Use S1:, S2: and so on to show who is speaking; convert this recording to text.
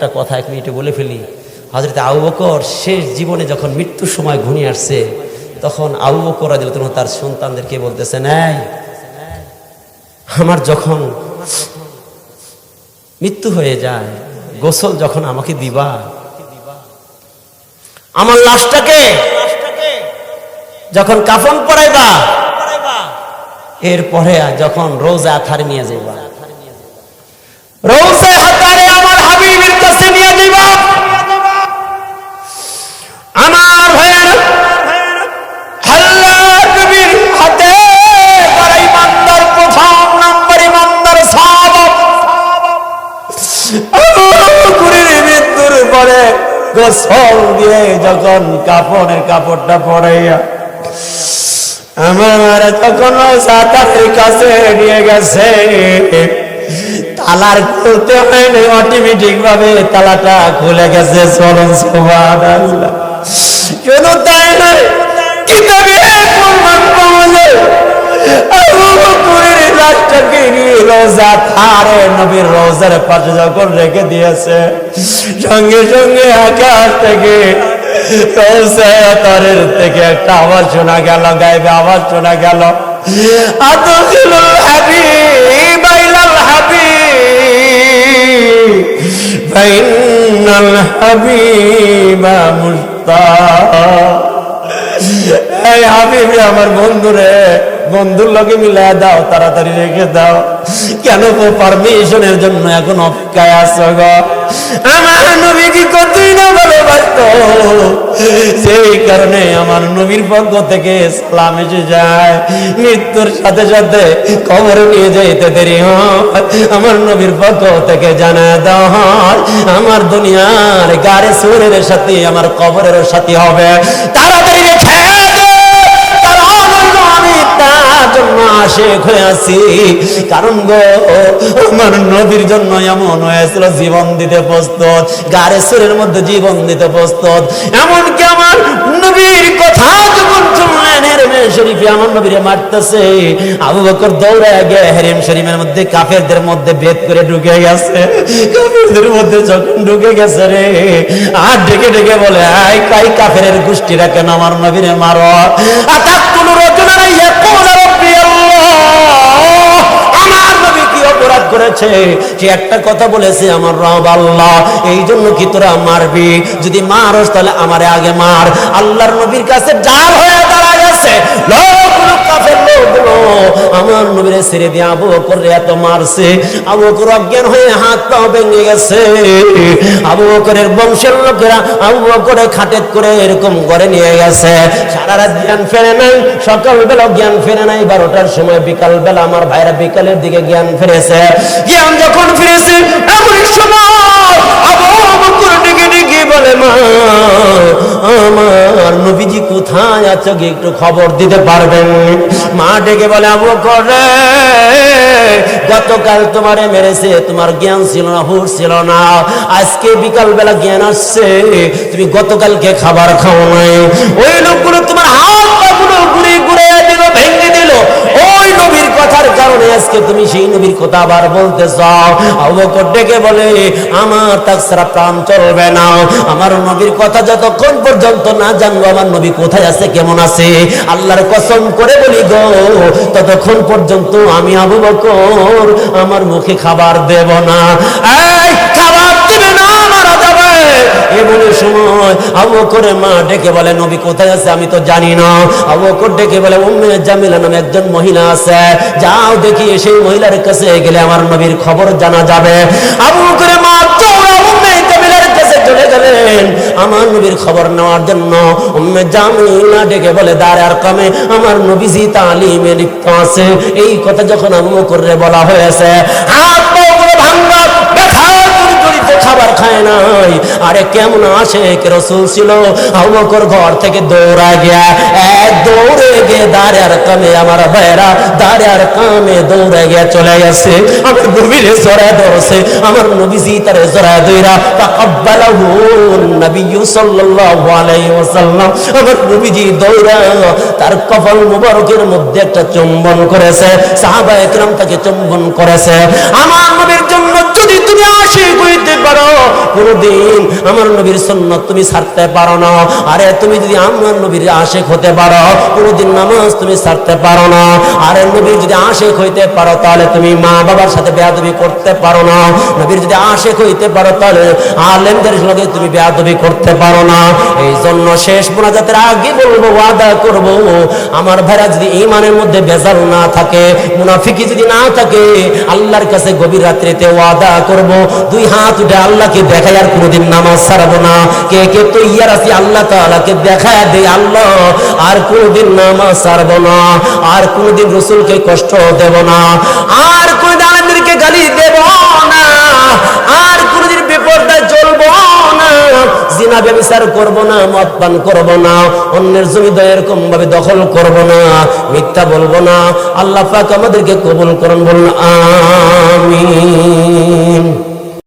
S1: একটা কথা এক মিনিটে বলে ফেলি। হজরত আবু বকর শেষ জীবনে যখন মৃত্যুর সময় ঘনিয়ে আসছে, তখন আবু বকর তাআলা তার সন্তানদেরকে বলতেছে, নাই, আমার যখন মৃত্যু হয়ে যায়, গোসল যখন আমাকে দিবা, আমার লাশটাকে যখন কাফন পরাইবা, এরপরে যখন রোজা আথারে নিয়ে যাইবা। রোজা হাতারে পরে গোসল দিয়ে যখন কাপড়ের কাপড়টা পরাইয়া আমার তখন সাতারের কাছে নিয়ে গেছে। তালার খুলতে হয়নি অটোমেটিক ভাবে তালাটা খুলে গেছে। চলন সোমান শুধু তাই নয় কিতাবে রোজা থারে নবীর রোজার পাশে যখন রেখে দিয়েছে, সঙ্গে সঙ্গে আকাশ থেকে রোজা থেকে একটা আওয়াজ শোনা গেল, গাইবে আওয়াজ শোনা গেল। আদখিলুল হাবিব ইলাল হাবিব ফাইনাল হাবিবা মুস্তা এই হাবিবি আমার বন্ধুরে, বন্ধুর লগে মিলায় দাও, তাড়াতাড়ি রেখে দাও। কেন পারমিশনের জন্য এখন অপেক্ষায় আছো গো? আমার নবী কি কতই না ভালোবাসত? সেই কারণে আমার নবীর পক্ষ থেকে সালাম এসে যায়। মৃত্যুর সাথে সাথে কবরে নিয়ে যাইতে দেরি আমার নবীর পক্ষ থেকে জানা হয়, আমার দুনিয়ার গাড়ি সুরের সাথে আমার কবরের সাথে হবে। তাড়াতাড়ি আশেক হয়ে আছি কারণ গো, আমার নবীর জন্য এমন হয়েছিল, জীবন দিতে প্রস্তুত গাড়ি মধ্যে জীবন দিতে প্রস্তুত। এমনকি আমার নবীর কথা যখন শরীফে আমার নবীরে মারতেছে। আবু বকর গিয়ে শরীফের মধ্যে কাফেরদের মধ্যে ভেদ করে ঢুকে গেছে। কাফেরদের মধ্যে যখন ঢুকে গেছে রে, আর ডেকে ডেকে বলে আই কাই কাফেরের গোষ্ঠীরা কেন আমার নবীরে মারো? করেছে যে একটা কথা বলেছে আমার রব আল্লাহ, এই জন্য কি তোরা মারবি? যদি মারস তাহলে আমারে আগে মার। আল্লাহর নবীর কাছে যা হয়ে দাঁড়া গেছে লোকগুলো আমার নবীরে ছেড়ে দিয়ে আবু বকর এত মারছে। আবু বকর অজ্ঞান হয়ে হাত পা ভেঙে গেছে। আবু বকরের বংশের লোকেরা আবু বকরে খাটেত করে এরকম করে নিয়ে গেছে। সারা রাত জ্ঞান ফেরে নাই, সকালবেলা জ্ঞান ফেরে নাই, বারোটার সময় বিকাল বেলা আমার ভাইরা বিকালের দিকে জ্ঞান ফিরেছে। জ্ঞান যখন ফিরেছে, এমন সময় আবু বকর ডেকে ডেকে বলে, মা আমার নবীজি কোথায় আছো গিয়ে একটু খবর দিতে পারবেন? মা ডেকে বলে, আবু করে গতকাল তোমারে মেরেছে, তোমার জ্ঞান ছিল না হুর ছিল না। আজকে বিকাল বেলা জ্ঞান আসছে, তুমি গতকালকে খাবার খাও নাই। ওই লোকগুলো তোমার হাত পাগুলো ঘুরে ঘুরে দিল ভেঙে দিল ওই নবীর কথার কারণে আজকে তুমি সেই নবীর কথা আবার বলতে চাও? অবকর ডেকে বলে, আমার তাছাড়া প্রাণ চলবে না। আমার নবীর কথা যতক্ষণ পর্যন্ত না জানব, আমার নবী কোথায় আছে, কেমন আছে? আল্লাহর কসম করে বলি গো, ততক্ষণ পর্যন্ত আমি আবু বকর আমার মুখে খাবার দেব না। এই খাবার দেবে না মারা যাবে এমন সময় আবু করে মা ডেকে বলে, নবী কোথায় আছে? আমি তো জানি না। আবু বকর ডেকে বলে, উম্মে জামিলা নামে একজন মহিলা আছে। যাও দেখি, সেই মহিলার কাছে গেলে আমার নবীর খবর জানা যাবে। আবু করে মা আমার নবীর খবর নেওয়ার জন্য উম্মে জামিলা ডেকে বলে দাঁড় আর কমে, আমার নবীজি তালিমে লিপ্ত আছে। এই কথা যখন আবু বকরে বলা হয়েছে, হাত আরে কেমন আসে রসুল ছিল? আবু ঘর থেকে দৌড়া গিয়া এক দৌড়ে গিয়ে দাঁড়ে আর কামে আমার ভাইরা দাঁড়ে আর কামে দৌড়ে গিয়া চলে গেছে। আমার নবীরে জড়ায় ধরছে, আমার নবীজি তারে জড়ায় দইরা তাকাব্বালাহু নবী সাল্লাল্লাহু আলাইহি ওয়াসাল্লাম। আমার নবীজি দৌড়া তার কপাল মুবারকের মধ্যে একটা চুম্বন করেছে সাহাবা একরাম তাকে চুম্বন করেছে। আমার নবীর জন্য যদি তুমি আশিক পারো? কোনদিন আমার নবীর সুন্নত তুমি ছাড়তে পারো না। আরে, তুমি যদি আমার নবীর আশেক হতে পারো, কোনদিন নামাজ তুমি ছাড়তে পারো না। আরে, নবীর যদি আশেক হইতে পারো, তাহলে তুমি মা বাবার সাথে বেয়াদবি করতে পারো না। নবীর যদি আশেক হইতে পারো, তাহলে আলেমদের সঙ্গে তুমি বেয়াদবি করতে পারো না। এই জন্য শেষ মোনাজাতের আগে বলব, ওয়াদা করব, আমার ভাইরা যদি ইমানের মধ্যে বেজাল না থাকে, মুনাফিকি যদি না থাকে, আল্লাহর কাছে গভীর রাত্রিতে ওয়াদা করব। দুই হাত উঠে আল্লাহকে দেখাই আর কোনোদিন নামাজ ছাড়বো না। কে কে তো ইয়ার আছি আল্লাহ তাআলাকে দেখায় দে আল্লাহ, আর কোনোদিন নামাজ ছাড়বো না, আর কোনোদিন রসুলকে কষ্ট দেব না। আর কোনোদিন আলমদেরকে গালি দেব না, আর কোনোদিন বিপর্দায় চলবো না, জিনা ব্যবচার করব না, মদ পান করব না, অন্যের জমি এরকম ভাবে দখল করব না, মিথ্যা বলব না। আল্লাহ পাক আমাদেরকে কবুল করুন, বলুন, আমিন।